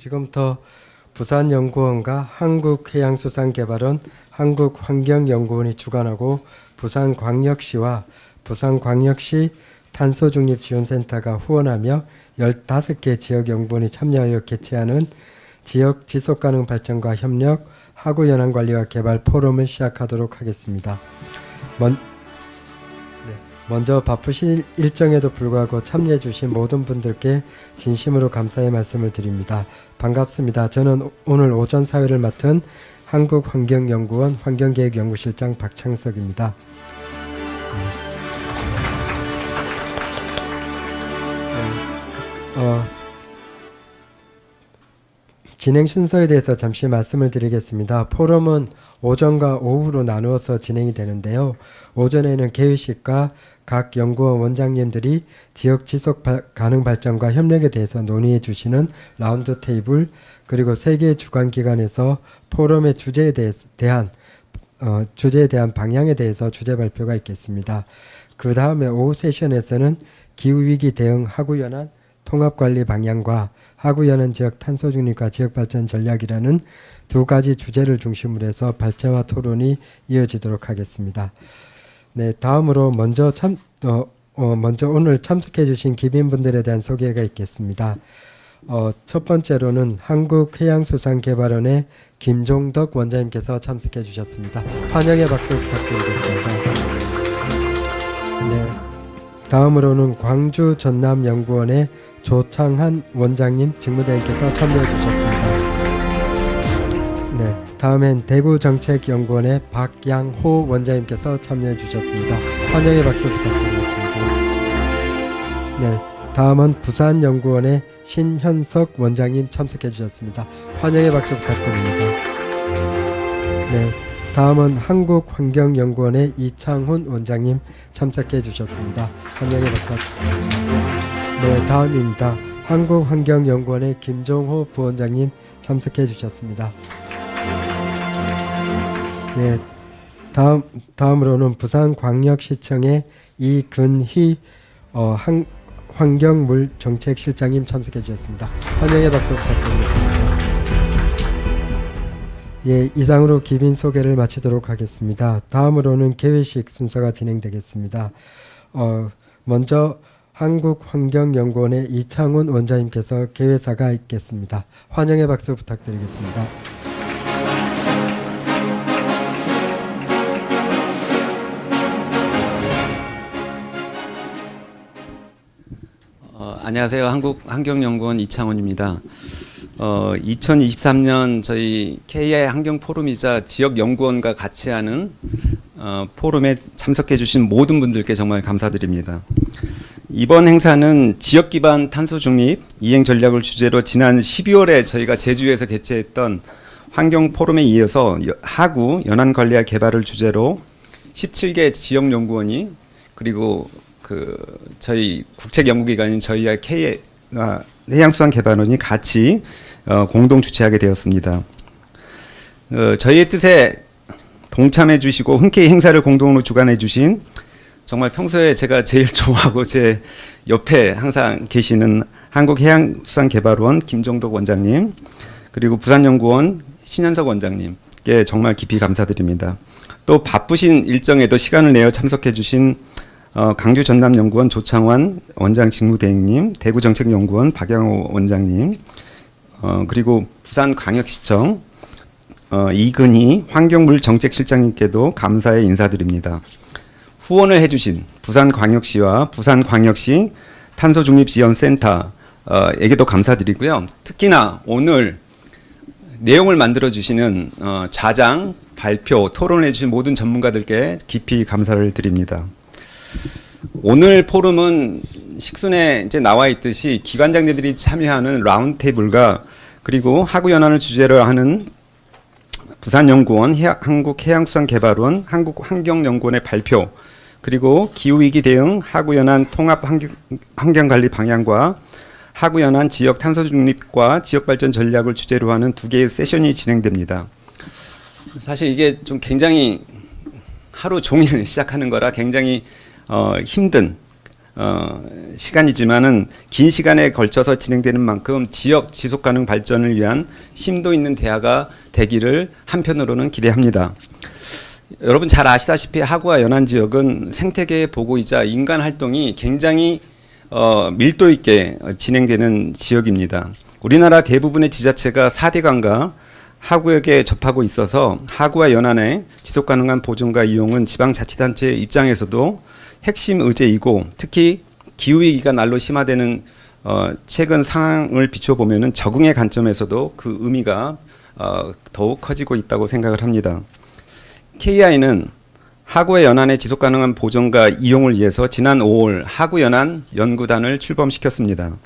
지금부터 부산연구원과 한국해양수산개발원, 한국환경연구원이 주관하고 부산광역시와 부산광역시 탄소중립지원센터가 후원하며 15개 지역연구원이 참여하여 개최하는 지역 지속가능 발전과 협력 하구연안관리와 개발 포럼을 시작하도록 하겠습니다. 먼, 네, 먼저 바쁘신 일정에도 불구하고 참여해 주신 모든 분들께 진심으로 감사의 말씀을 드립니다. 반갑습니다. 저는 오- 오늘 오전 사회를 맡은 한국환경연구원 환경계획연구실장 박창석입니다. 음, 어, 진행 순서에 대해서 잠시 말씀을 드리겠습니다. 포럼은 오전과 오후로 나누어서 진행이 되는데요. 오전에는 개회식과 각 연구원 원장님들이 지역 지속 바- 가능 발전과 협력에 대해서 논의해 주시는 라운드 테이블 그리고 세계 주관 기관에서 포럼의 주제에 대한 어, 주제에 대한 방향에 대해서 주제 발표가 있겠습니다. 그 다음에 오후 세션에서는 기후 위기 대응 하구 연안 통합 관리 방향과 하구 연안 지역 탄소 중립과 지역 발전 전략이라는 두 가지 주제를 중심으로 해서 발제와 토론이 이어지도록 하겠습니다. 네, 다음으로 먼저 참 어, 어, 먼저 오늘 참석해 주신 기빈분들에 대한 소개가 있겠습니다. 어, 첫 번째로는 한국해양수산개발원의 김종덕 원장님께서 참석해 주셨습니다. 환영의 박수 부탁드리겠습니다. 네. 다음으로는 광주 전남연구원의 조창한 원장님 직무대행께서 참여해 주셨습니다. 네. 다음엔 대구정책연구원의 박양호 원장님께서 참여해 주셨습니다. 환영의 박수 부탁드리겠습니다. 네. 다음은 부산연구원의 신현석 원장님 참석해 주셨습니다. 환영의 박수 부탁드립니다. 네. 다음은 한국환경연구원의 이창훈 원장님 참석해 주셨습니다. 환영의 박수. 네, 다음입니다. 한국환경연구원의 김종호 부원장님 참석해 주셨습니다. 네, 다음 다음으로는 부산광역시청의 이근희 어, 한, 환경물정책실장님 참석해 주셨습니다. 환영의 박수 부탁드리겠습니다. 예, 이상으로 기빈 소개를 마치도록 하겠습니다. 다음으로는 개회식 순서가 진행되겠습니다. 어, 먼저 한국환경연구원의 이창훈 원장님께서 개회사가 있겠습니다. 환영의 박수 부탁드리겠습니다. 어, 안녕하세요. 한국환경연구원 이창훈입니다. 어, 2023년 저희 KI 환경 포럼이자 지역 연구원과 같이 하는 어, 포럼에 참석해 주신 모든 분들께 정말 감사드립니다. 이번 행사는 지역 기반 탄소 중립 이행 전략을 주제로 지난 12월에 저희가 제주에서 개최했던 환경 포럼에 이어서 여- 하구 연안 관리와 개발을 주제로 17개 지역 연구원이 그리고 그 저희 국책 연구기관인 저희와 K 아, 해양수산개발원이 같이 어, 공동 주최하게 되었습니다. 어, 저희의 뜻에 동참해 주시고 흔쾌히 행사를 공동으로 주관해 주신 정말 평소에 제가 제일 좋아하고 제 옆에 항상 계시는 한국해양수산개발원 김종덕 원장님 그리고 부산연구원 신현석 원장님께 정말 깊이 감사드립니다. 또 바쁘신 일정에도 시간을 내어 참석해 주신 어, 강주 전남연구원 조창환 원장 직무대행님, 대구정책연구원 박양호 원장님, 어, 그리고 부산광역시청 어, 이근희 환경물정책실장님께도 감사의 인사드립니다. 후원을 해주신 부산광역시와 부산광역시 탄소중립지원센터에게도 감사드리고요. 특히나 오늘 내용을 만들어 주시는 어, 자장, 발표, 토론해 주신 모든 전문가들께 깊이 감사를 드립니다. 오늘 포럼은 식순에 이제 나와 있듯이 기관장들이 참여하는 라운드 테이블과 그리고 하구 연안을 주제로 하는 부산연구원, 해양- 한국해양수산개발원, 한국환경연구원의 발표, 그리고 기후위기 대응 하구연안 통합 환경- 환경관리 방향과 하구연안 지역 탄소 중립과 지역 발전 전략을 주제로 하는 두 개의 세션이 진행됩니다. 사실 이게 좀 굉장히 하루 종일 시작하는 거라 굉장히 어, 힘든 어, 시간이지만은 긴 시간에 걸쳐서 진행되는 만큼 지역 지속 가능 발전을 위한 심도 있는 대화가 되기를 한편으로는 기대합니다. 여러분 잘 아시다시피 하구와 연안 지역은 생태계의 보고이자 인간 활동이 굉장히 어, 밀도 있게 어, 진행되는 지역입니다. 우리나라 대부분의 지자체가 4대강과 하구역에 접하고 있어서 하구와 연안의 지속 가능한 보존과 이용은 지방자치단체 입장에서도 핵심 의제이고 특히 기후 위기가 날로 심화되는 어, 최근 상황을 비춰보면은 적응의 관점에서도 그 의미가 어, 더욱 커지고 있다고 생각을 합니다. KI는 하구의 연안의 지속 가능한 보존과 이용을 위해서 지난 5월 하구 연안 연구단을 출범시켰습니다.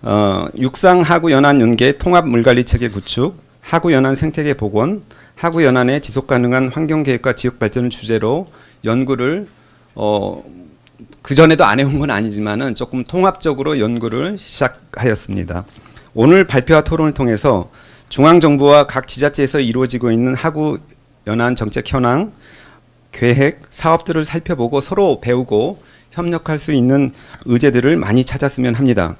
어, 육상 하구 연안 연계 통합 물관리 체계 구축, 하구 연안 생태계 복원, 하구 연안의 지속 가능한 환경 계획과 지역 발전을 주제로 연구를 어, 그 전에도 안 해온 건 아니지만은 조금 통합적으로 연구를 시작하였습니다. 오늘 발표와 토론을 통해서 중앙 정부와 각 지자체에서 이루어지고 있는 하구 연안 정책 현황, 계획, 사업들을 살펴보고 서로 배우고 협력할 수 있는 의제들을 많이 찾았으면 합니다.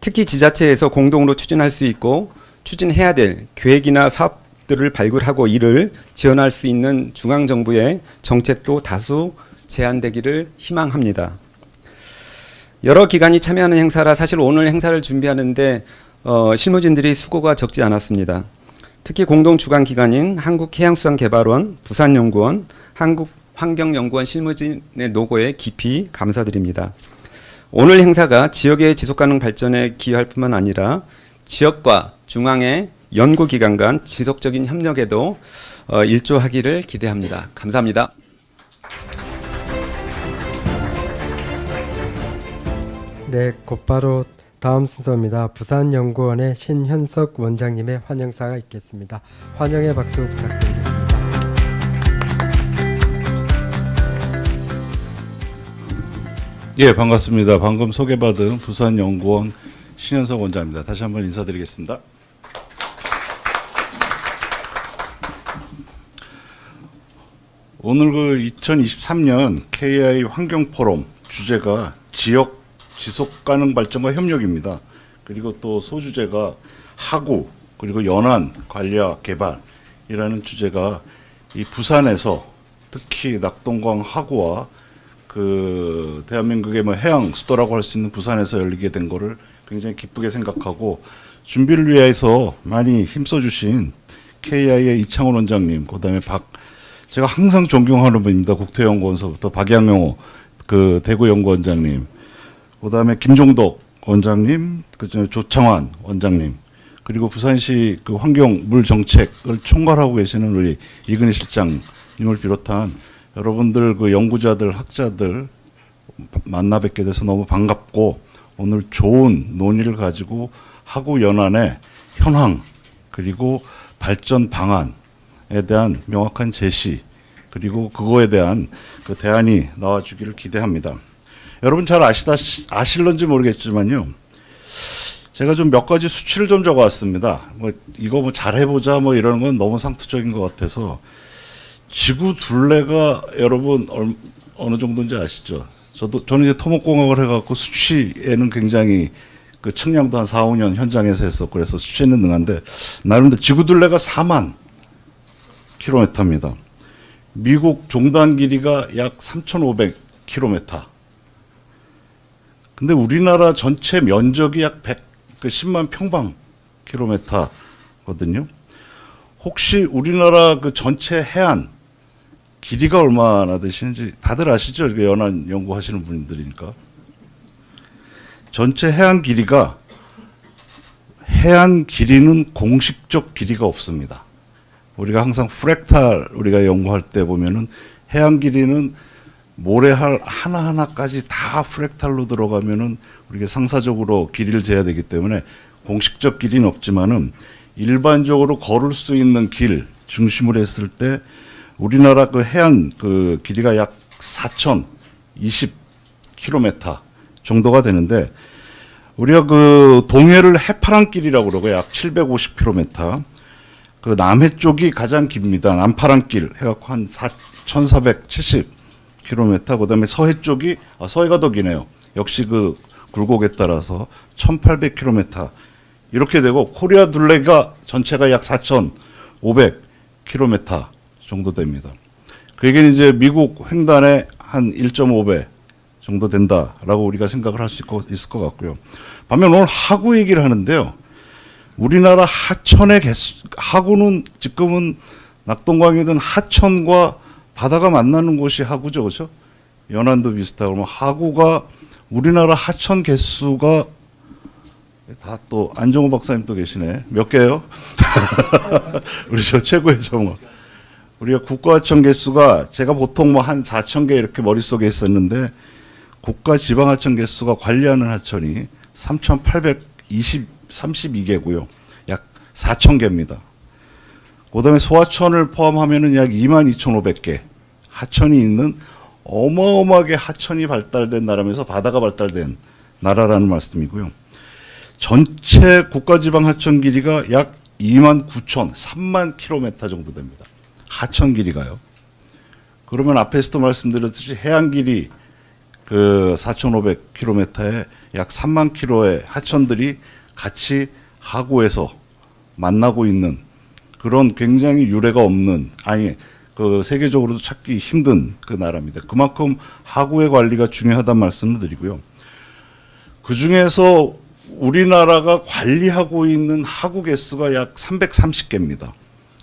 특히 지자체에서 공동으로 추진할 수 있고 추진해야 될 계획이나 사업들을 발굴하고 이를 지원할 수 있는 중앙 정부의 정책도 다수 제안되기를 희망합니다. 여러 기관이 참여하는 행사라 사실 오늘 행사를 준비하는데 어, 실무진들이 수고가 적지 않았습니다. 특히 공동 주관 기관인 한국해양수산개발원, 부산연구원, 한국환경연구원 실무진의 노고에 깊이 감사드립니다. 오늘 행사가 지역의 지속가능 발전에 기여할 뿐만 아니라 지역과 중앙의 연구기관 간 지속적인 협력에도 어, 일조하기를 기대합니다. 감사합니다. 네, 곧바로 다음 순서입니다. 부산연구원의 신현석 원장님의 환영사가 있겠습니다. 환영의 박수 부탁드리겠습니다. 예, 반갑습니다. 방금 소개받은 부산연구원 신현석 원장입니다. 다시 한번 인사드리겠습니다. 오늘 그 2023년 KI 환경 포럼 주제가 지역 지속 가능 발전과 협력입니다. 그리고 또 소주제가 하구 그리고 연안 관리와 개발이라는 주제가 이 부산에서 특히 낙동강 하구와 그 대한민국의 뭐 해양 수도라고 할 수 있는 부산에서 열리게 된 거를 굉장히 기쁘게 생각하고 준비를 위해서 많이 힘써 주신 KI의 이창훈 원장님, 그다음에 박 제가 항상 존경하는 분입니다. 국토연구원서부터 박양용호 그 대구 연구원장님, 그다음에 김종덕 원장님, 그 조창환 원장님, 그리고 부산시 그 환경 물 정책을 총괄하고 계시는 우리 이근희 실장님을 비롯한 여러분들 그 연구자들, 학자들 만나 뵙게 돼서 너무 반갑고 오늘 좋은 논의를 가지고 하구 연안의 현황 그리고 발전 방안에 대한 명확한 제시 그리고 그거에 대한 그 대안이 나와주기를 기대합니다. 여러분 잘 아시다 아실런지 모르겠지만요. 제가 좀 몇 가지 수치를 좀 적어왔습니다. 뭐 이거 뭐 잘해보자 뭐 이런 건 너무 상투적인 것 같아서 지구 둘레가 여러분 얼, 어느 정도인지 아시죠? 저도 저는 이제 토목공학을 해갖고 수치에는 굉장히 그 측량도 한 4, 5년 현장에서 했었고 그래서 수치에는 능한데 나름대로 지구 둘레가 4만 킬로미터입니다. 미국 종단 길이가 약 3,500 킬로미터. 근데 우리나라 전체 면적이 약 100, 그 10만 평방 킬로미터거든요. 혹시 우리나라 그 전체 해안 길이가 얼마나 되시는지 다들 아시죠? 이게 연안 연구하시는 분들이니까. 전체 해안 길이가 해안 길이는 공식적 길이가 없습니다. 우리가 항상 프랙탈 우리가 연구할 때 보면은 해안 길이는 모래할 하나하나까지 다 프랙탈로 들어가면은 우리가 상사적으로 길이를 재야 되기 때문에 공식적 길이는 없지만은 일반적으로 걸을 수 있는 길 중심으로 했을 때 우리나라 그 해안 그 길이가 약 4,020km 정도가 되는데 우리가 그 동해를 해파랑길이라고 그러고 약 750km 그 남해 쪽이 가장 깁니다. 남파랑길 해갖고 한 4,470km 그다음에 서해 쪽이 아, 서해가 더 기네요. 역시 그 굴곡에 따라서 1,800km 이렇게 되고 코리아 둘레가 전체가 약 4,500km 정도 됩니다. 그게 이제 미국 횡단의 한 1.5배 정도 된다라고 우리가 생각을 할 수 있을 것 같고요. 반면 오늘 하구 얘기를 하는데요. 우리나라 하천의 개수, 하구는 지금은 낙동강이든 하천과 바다가 만나는 곳이 하구죠, 그렇죠? 연안도 비슷하고 그러면 하구가 우리나라 하천 개수가 다 또 안정호 박사님 또 계시네. 몇 개요? 우리 저 최고의 정어. 우리가 국가하천 개수가 제가 보통 뭐 한 4천 개 이렇게 머릿속에 있었는데 국가 지방 하천 개수가 관리하는 하천이 3,832개고요. 약 4천 개입니다. 그다음에 소하천을 포함하면은 약 22,500개 하천이 있는 어마어마하게 하천이 발달된 나라면서 바다가 발달된 나라라는 말씀이고요. 전체 국가지방 하천 길이가 약 2만 9천, 3만 킬로미터 정도 됩니다. 하천 길이가요. 그러면 앞에서도 말씀드렸듯이 해안 길이 그 4,500km에 약 3만 킬로의 하천들이 같이 하구에서 만나고 있는 그런 굉장히 유례가 없는 아니 그 세계적으로도 찾기 힘든 그 나라입니다. 그만큼 하구의 관리가 중요하다는 말씀을 드리고요. 그 중에서 우리나라가 관리하고 있는 하구 개수가 약 330개입니다.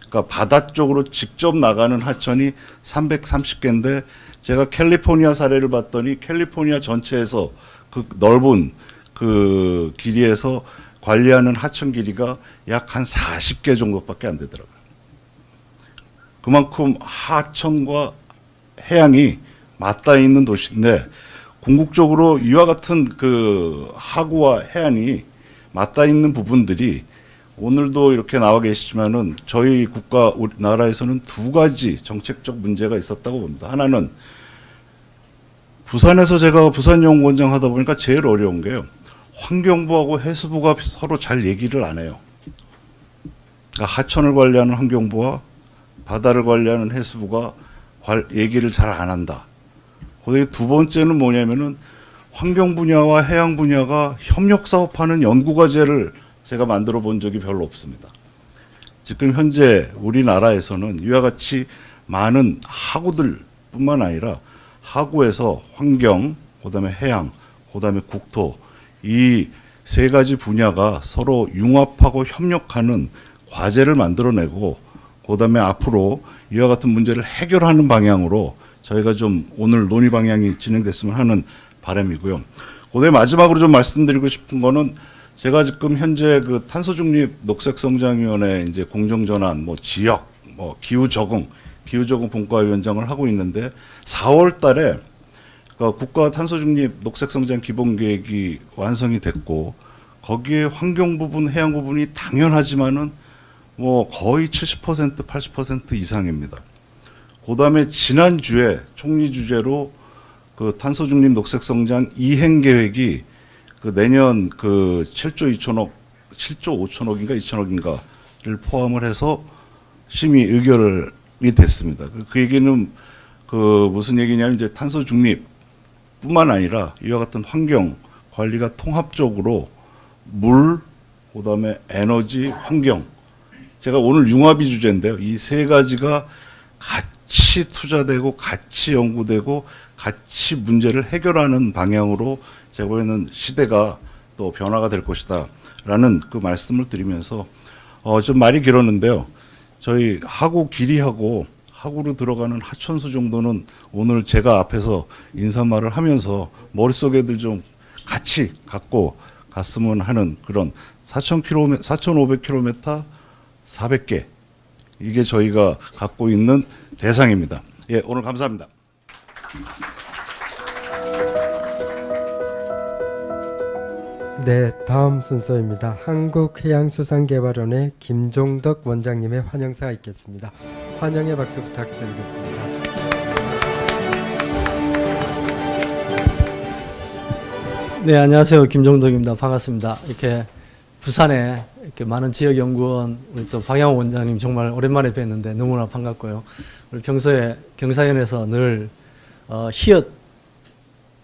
그러니까 바다 쪽으로 직접 나가는 하천이 330개인데 제가 캘리포니아 사례를 봤더니 캘리포니아 전체에서 그 넓은 그 길이에서 관리하는 하천 길이가 약 한 40개 정도밖에 안 되더라고요. 그만큼 하천과 해양이 맞닿아 있는 도시인데 궁극적으로 이와 같은 그 하구와 해안이 맞닿아 있는 부분들이 오늘도 이렇게 나와 계시지만은 저희 국가 우리나라에서는 두 가지 정책적 문제가 있었다고 봅니다. 하나는 부산에서 제가 부산 연구원장 하다 보니까 제일 어려운 게요. 환경부하고 해수부가 서로 잘 얘기를 안 해요. 그러니까 하천을 관리하는 환경부와 바다를 관리하는 해수부가 관- 얘기를 잘 안 한다. 그다음에 두 번째는 뭐냐면은 환경 분야와 해양 분야가 협력 사업하는 연구 과제를 제가 만들어 본 적이 별로 없습니다. 지금 현재 우리나라에서는 이와 같이 많은 하구들뿐만 아니라 하구에서 환경, 그다음에 해양, 그다음에 국토 이 세 가지 분야가 서로 융합하고 협력하는 과제를 만들어내고 그다음에 앞으로 이와 같은 문제를 해결하는 방향으로 저희가 좀 오늘 논의 방향이 진행됐으면 하는 바람이고요. 그다음에 마지막으로 좀 말씀드리고 싶은 거는 제가 지금 현재 그 탄소 중립 녹색 성장 위원회 이제 공정 전환 뭐 지역 뭐 기후 적응 기후 적응 분과위원장을 하고 있는데 4월 달에 그러니까 국가 탄소 중립 녹색 성장 기본 계획이 완성이 됐고 거기에 환경 부분, 해양 부분이 당연하지만은 뭐 거의 70% 80% 이상입니다. 그다음에 지난 주에 총리 주재로 그 탄소 중립 녹색 성장 이행 계획이 그 내년 그 7조 2천억 7조 5천억인가 2천억인가를 포함을 해서 심의 의결이 됐습니다. 그, 그 얘기는 그 무슨 얘기냐면 이제 탄소 중립 뿐만 아니라 이와 같은 환경 관리가 통합적으로 물, 그다음에 에너지, 환경. 제가 오늘 융합이 주제인데요. 이 세 가지가 같이 투자되고 같이 연구되고 같이 문제를 해결하는 방향으로 제가 보기에는 시대가 또 변화가 될 것이다라는 그 말씀을 드리면서 어, 좀 말이 길었는데요. 저희 하구 길이하고 하구로 들어가는 하천수 정도는 오늘 제가 앞에서 인사말을 하면서 머릿속에들 좀 같이 갖고 갔으면 하는 그런 4,000km, 4,500km 400개 이게 저희가 갖고 있는 대상입니다. 예, 오늘 감사합니다. 네, 다음 순서입니다. 한국해양수산개발원의 김종덕 원장님의 환영사가 있겠습니다. 환영의 박수 부탁드리겠습니다. 네, 안녕하세요. 김종덕입니다. 반갑습니다. 이렇게 부산에 이렇게 많은 지역 연구원 우리 또 방향 원장님 정말 오랜만에 뵀는데 너무나 반갑고요. 우리 평소에 경사연에서 늘 어,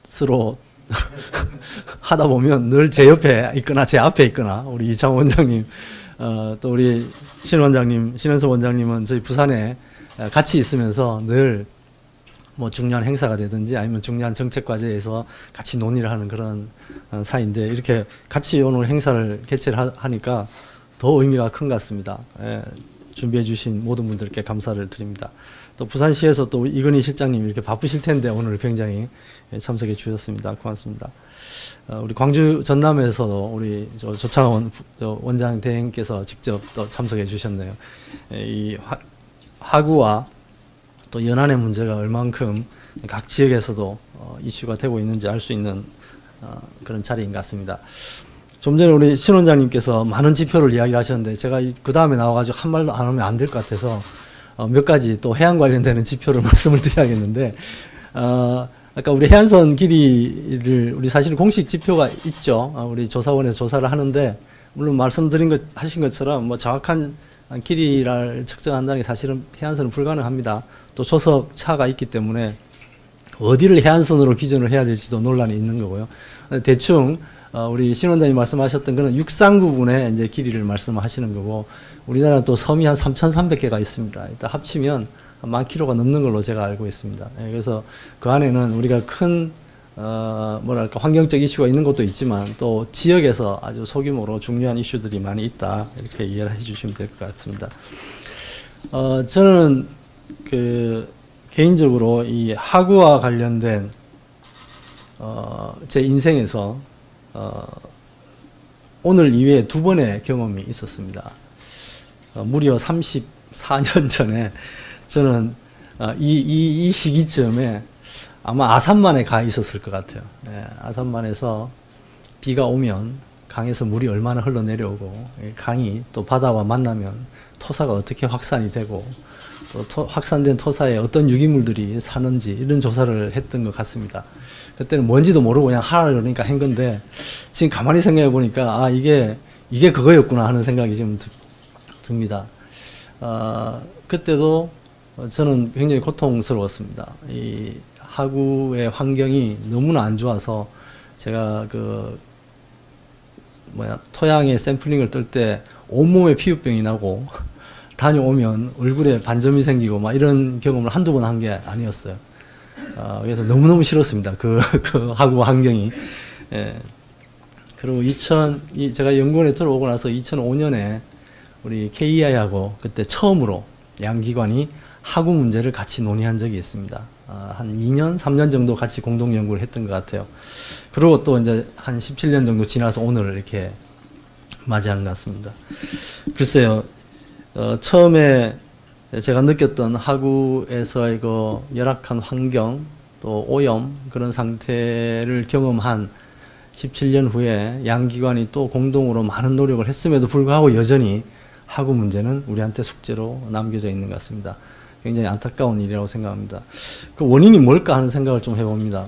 히읗으로 하다 보면 늘 제 옆에 있거나 제 앞에 있거나 우리 이창호 원장님 어, 또 우리 신 원장님 신현수 원장님은 저희 부산에 어, 같이 있으면서 늘 뭐 중요한 행사가 되든지 아니면 중요한 정책 과제에서 같이 논의를 하는 그런 어, 사이인데 이렇게 같이 오늘 행사를 개최를 하, 하니까 더 의미가 큰 것 같습니다. 예, 준비해 주신 모든 분들께 감사를 드립니다. 또 부산시에서 또 이건희 실장님 이렇게 바쁘실 텐데 오늘 굉장히 예, 참석해 주셨습니다. 고맙습니다. 어, 우리 광주 전남에서도 우리 저 조창원 원장 대행께서 직접 또 참석해 주셨네요. 예, 이 화, 하구와 또 연안의 문제가 얼만큼 각 지역에서도 어, 이슈가 되고 있는지 알 수 있는 어, 그런 자리인 것 같습니다. 좀 전에 우리 신 원장님께서 많은 지표를 이야기하셨는데 제가 그 다음에 나와가지고 한 말도 안 하면 안 될 것 같아서 어, 몇 가지 또 해양 관련되는 지표를 말씀을 드려야겠는데 어, 아까 우리 해안선 길이를 우리 사실 공식 지표가 있죠. 어, 우리 조사원에서 조사를 하는데 물론 말씀드린 것 하신 것처럼 뭐 정확한 길이를 측정한다는 게 사실은 해안선은 불가능합니다. 또 조석 차가 있기 때문에 어디를 해안선으로 기준을 해야 될지도 논란이 있는 거고요. 대충 어, 우리 신 원장님 말씀하셨던 거는 육상 부분의 이제 길이를 말씀하시는 거고 우리나라는 또 섬이 한 3,300개가 있습니다. 일단 합치면 한 만 킬로가 넘는 걸로 제가 알고 있습니다. 예, 그래서 그 안에는 우리가 큰 어, 뭐랄까 환경적 이슈가 있는 것도 있지만 또 지역에서 아주 소규모로 중요한 이슈들이 많이 있다 이렇게 이해를 해주시면 될 것 같습니다. 어, 저는 그 개인적으로 이 하구와 관련된 어, 제 인생에서 어, 오늘 이외에 두 번의 경험이 있었습니다. 어, 무려 34년 전에 저는 어, 이, 이, 이 시기쯤에 아마 아산만에 가 있었을 것 같아요. 예, 아산만에서 비가 오면 강에서 물이 얼마나 흘러내려오고 이 강이 또 바다와 만나면 토사가 어떻게 확산이 되고 또 토- 확산된 토사에 어떤 유기물들이 사는지 이런 조사를 했던 것 같습니다. 그때는 뭔지도 모르고 그냥 하라 그러니까 한 건데 지금 가만히 생각해 보니까 아 이게 이게 그거였구나 하는 생각이 좀 드- 듭니다. 어, 그때도 저는 굉장히 고통스러웠습니다. 이 하구의 환경이 너무나 안 좋아서 제가 그 뭐야 토양의 샘플링을 뜰 때 온몸에 피부병이 나고 다녀오면 얼굴에 반점이 생기고 막 이런 경험을 한두 번 한 게 아니었어요. 어, 그래서 너무너무 싫었습니다. 그, 그 하구 환경이. 예. 그리고 2000, 이 제가 연구원에 들어오고 나서 2005년에 우리 KEI하고 그때 처음으로 양 기관이 하구 문제를 같이 논의한 적이 있습니다. 아, 한 2년, 3년 정도 같이 공동 연구를 했던 것 같아요. 그리고 또 이제 한 17년 정도 지나서 오늘 이렇게 맞이한 것 같습니다. 글쎄요, 어, 처음에 제가 느꼈던 하구에서의 그 열악한 환경 또 오염 그런 상태를 경험한 17년 후에 양 기관이 또 공동으로 많은 노력을 했음에도 불구하고 여전히 하구 문제는 우리한테 숙제로 남겨져 있는 것 같습니다. 굉장히 안타까운 일이라고 생각합니다. 그 원인이 뭘까 하는 생각을 좀 해봅니다.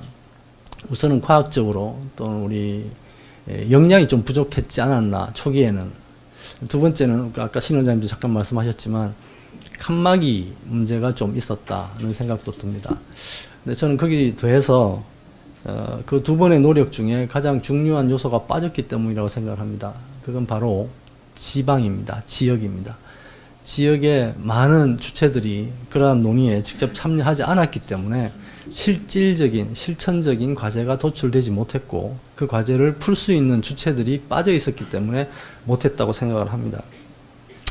우선은 과학적으로 또는 우리 예, 역량이 좀 부족했지 않았나 초기에는 두 번째는 아까 신 원장님도 잠깐 말씀하셨지만 칸막이 문제가 좀 있었다는 생각도 듭니다. 근데 저는 거기 더해서 어, 그 두 번의 노력 중에 가장 중요한 요소가 빠졌기 때문이라고 생각을 합니다. 그건 바로 지방입니다. 지역입니다. 지역의 많은 주체들이 그러한 논의에 직접 참여하지 않았기 때문에 실질적인 실천적인 과제가 도출되지 못했고 그 과제를 풀 수 있는 주체들이 빠져 있었기 때문에 못했다고 생각을 합니다.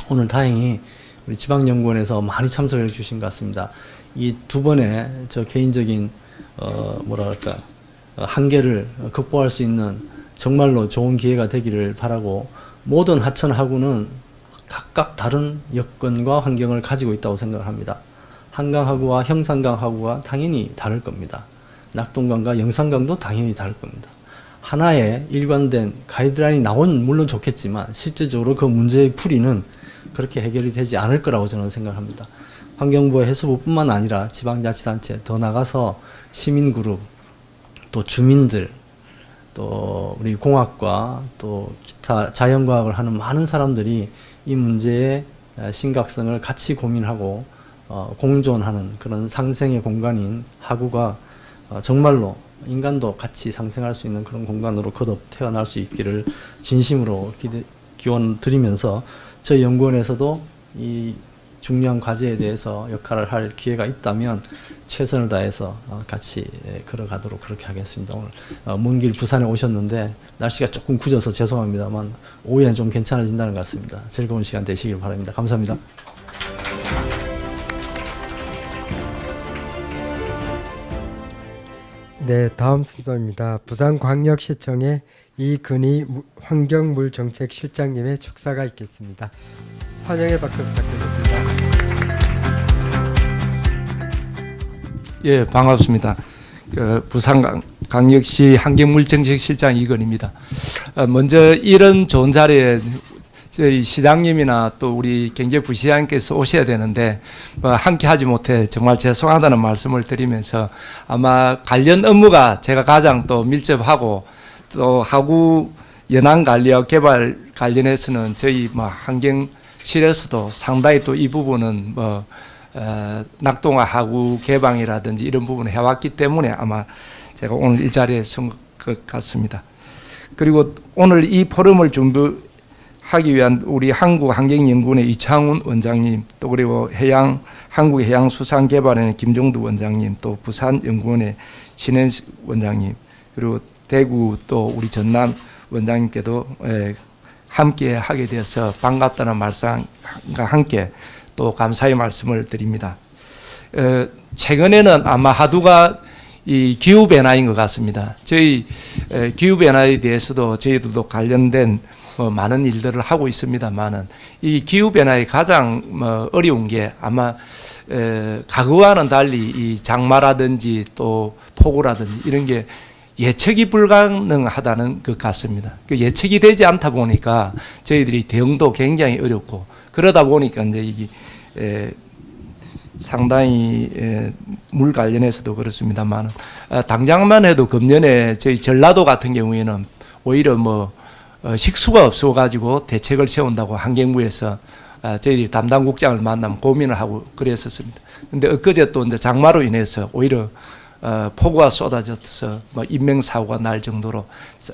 오늘 다행히 우리 지방연구원에서 많이 참석해 주신 것 같습니다. 이 두 번의 저 개인적인 어 뭐랄까 어, 한계를 극복할 수 있는 정말로 좋은 기회가 되기를 바라고 모든 하천하구는 각각 다른 여건과 환경을 가지고 있다고 생각을 합니다. 한강하구와 형산강하구가 당연히 다를 겁니다. 낙동강과 영산강도 당연히 다를 겁니다. 하나의 일관된 가이드라인이 나오면 물론 좋겠지만 실제적으로 그 문제의 풀이는 그렇게 해결이 되지 않을 거라고 저는 생각합니다. 환경부와 해수부뿐만 아니라 지방자치단체 더 나가서 시민그룹 또 주민들 또 우리 공학과 또 기타 자연과학을 하는 많은 사람들이 이 문제의 심각성을 같이 고민하고 어, 공존하는 그런 상생의 공간인 하구가 어, 정말로 인간도 같이 상생할 수 있는 그런 공간으로 거듭 태어날 수 있기를 진심으로 기대, 기원 드리면서 저희 연구원에서도 이 중요한 과제에 대해서 역할을 할 기회가 있다면 최선을 다해서 어, 같이 예, 걸어가도록 그렇게 하겠습니다. 오늘 어, 먼길 부산에 오셨는데 날씨가 조금 굳어서 죄송합니다만 오후에는 좀 괜찮아진다는 것 같습니다. 즐거운 시간 되시길 바랍니다. 감사합니다. 네, 다음 순서입니다. 부산광역시청의 이근희 무- 환경물정책실장님의 축사가 있겠습니다. 환영의 박수 부탁드리겠습니다. 예, 반갑습니다. 그 부산광역시 환경물정책실장 이건입니다. 어, 먼저 이런 좋은 자리에 저희 시장님이나 또 우리 경제부시장께서 오셔야 되는데 뭐 함께 하지 못해 정말 죄송하다는 말씀을 드리면서 아마 관련 업무가 제가 가장 또 밀접하고 또 하구 연안 관리와 개발 관련해서는 저희 뭐 환경 실에서도 상당히 또 이 부분은 뭐 어, 낙동화 하구 개방이라든지 이런 부분을 해왔기 때문에 아마 제가 오늘 이 자리에 선 것 같습니다. 그리고 오늘 이 포럼을 준비하기 위한 우리 한국환경연구원의 이창훈 원장님 또 그리고 해양 한국해양수산개발원의 김종두 원장님 또 부산연구원의 신현식 원장님 그리고 대구 또 우리 전남 원장님께도 에, 함께 하게 되어서 반갑다는 말씀과 함께 또 감사의 말씀을 드립니다. 어, 최근에는 아마 하두가 이 기후 변화인 것 같습니다. 저희 에, 기후 변화에 대해서도 저희들도 관련된 뭐 많은 일들을 하고 있습니다만은 이 기후 변화의 가장 뭐 어려운 게 아마 에, 과거와는 달리 이 장마라든지 또 폭우라든지 이런 게 예측이 불가능하다는 것 같습니다. 그 예측이 되지 않다 보니까 저희들이 대응도 굉장히 어렵고 그러다 보니까 이제 이 에, 상당히 에, 물 관련해서도 그렇습니다만 아, 당장만 해도 금년에 저희 전라도 같은 경우에는 오히려 뭐 어, 식수가 없어 가지고 대책을 세운다고 환경부에서 아, 저희들이 담당 국장을 만나면 고민을 하고 그랬었습니다. 근데 엊그제 또 이제 장마로 인해서 오히려 어, 폭우가 쏟아져서 뭐 인명 사고가 날 정도로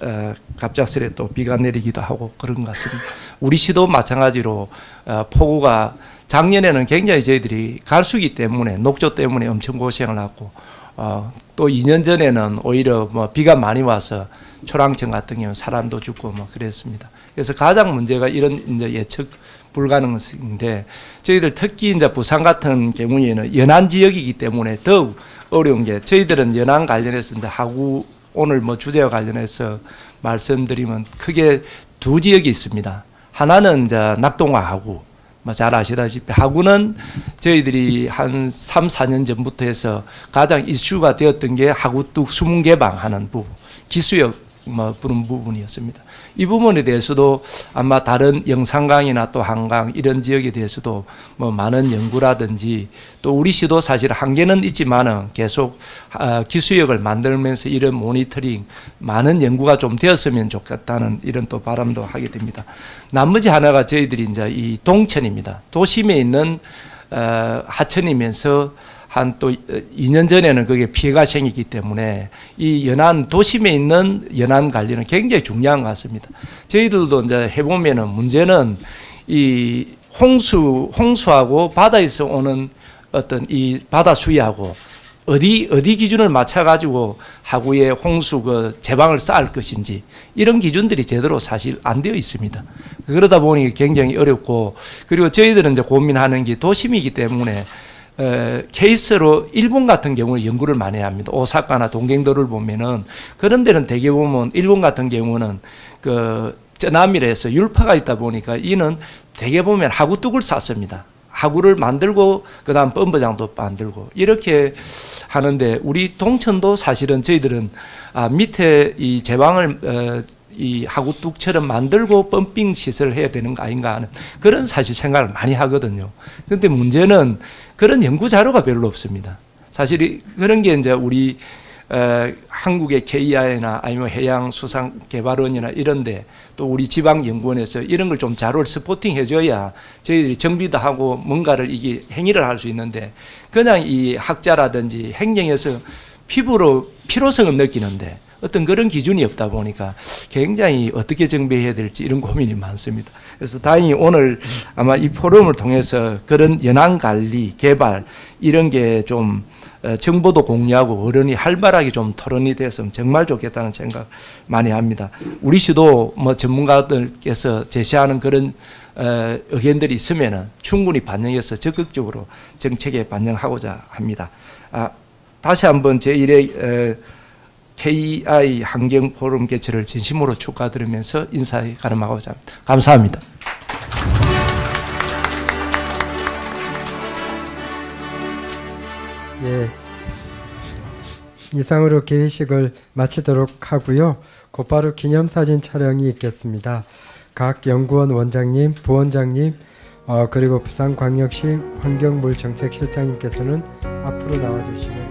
어, 갑작스레 또 비가 내리기도 하고 그런 것 같습니다. 우리 시도 마찬가지로 어, 폭우가 작년에는 굉장히 저희들이 갈수기 때문에 녹조 때문에 엄청 고생을 하고 어, 또 2년 전에는 오히려 뭐 비가 많이 와서 초랑천 같은 경우 사람도 죽고 뭐 그랬습니다. 그래서 가장 문제가 이런 이제 예측 불가능성인데 저희들 특히 이제 부산 같은 경우에는 연안 지역이기 때문에 더욱 어려운 게 저희들은 연안 관련해서 이제 하구 오늘 뭐 주제와 관련해서 말씀드리면 크게 두 지역이 있습니다. 하나는 이제 낙동화 하구 뭐 잘 아시다시피 하구는 저희들이 한 3, 4년 전부터 해서 가장 이슈가 되었던 게 하구 뚝 수문 개방하는 부분, 기수역 뭐 그런 부분이었습니다. 이 부분에 대해서도 아마 다른 영산강이나 또 한강 이런 지역에 대해서도 뭐 많은 연구라든지 또 우리 시도 사실 한계는 있지만은 계속 아, 기수역을 만들면서 이런 모니터링 많은 연구가 좀 되었으면 좋겠다는 이런 또 바람도 하게 됩니다. 나머지 하나가 저희들이 이제 이 동천입니다. 도심에 있는 어, 하천이면서 한 또 2년 전에는 그게 피해가 생기기 때문에 이 연안 도심에 있는 연안 관리는 굉장히 중요한 것 같습니다. 저희들도 이제 해보면은 문제는 이 홍수 홍수하고 바다에서 오는 어떤 이 바다 수위하고 어디 어디 기준을 맞춰 가지고 하구에 홍수 그 제방을 쌓을 것인지 이런 기준들이 제대로 사실 안 되어 있습니다. 그러다 보니 굉장히 어렵고 그리고 저희들은 이제 고민하는 게 도심이기 때문에 에, 케이스로 일본 같은 경우는 연구를 많이 합니다. 오사카나 동경도를 보면은 그런 데는 대개 보면 일본 같은 경우는 그 쩌나미에서 율파가 있다 보니까 이는 대개 보면 하구뚝을 쌓습니다. 하구를 만들고 그다음 범버장도 만들고 이렇게 하는데 우리 동천도 사실은 저희들은 아 밑에 이 제방을 어, 이 하구뚝처럼 만들고 펌핑 시설을 해야 되는 거 아닌가 하는 그런 사실 생각을 많이 하거든요. 그런데 문제는 그런 연구 자료가 별로 없습니다. 사실 이- 그런 게 이제 우리 어, 한국의 KI나 아니면 해양수산개발원이나 이런데 또 우리 지방연구원에서 이런 걸 좀 자료를 스포팅 해줘야 저희들이 정비도 하고 뭔가를 이게 행위를 할 수 있는데 그냥 이 학자라든지 행정에서 피부로 필요성은 느끼는데 어떤 그런 기준이 없다 보니까 굉장히 어떻게 정비해야 될지 이런 고민이 많습니다. 그래서 다행히 오늘 아마 이 포럼을 통해서 그런 연안 관리, 개발 이런 게좀 어, 정보도 공유하고 어른이 활발하게 좀 토론이 됐으면 정말 좋겠다는 생각 많이 합니다. 우리 시도 뭐 전문가들께서 제시하는 그런 어, 의견들이 있으면은 충분히 반영해서 적극적으로 정책에 반영하고자 합니다. 아, 다시 한번 제1회 어, KI 환경 포럼 개최를 진심으로 축하드리면서 인사에 가름하고자 합니다. 감사합니다. 예. 이상으로 개회식을 마치도록 하고요. 곧바로 기념사진 촬영이 있겠습니다. 각 연구원 원장님, 부원장님, 어, 그리고 부산광역시 환경물정책실장님께서는 앞으로 나와주시면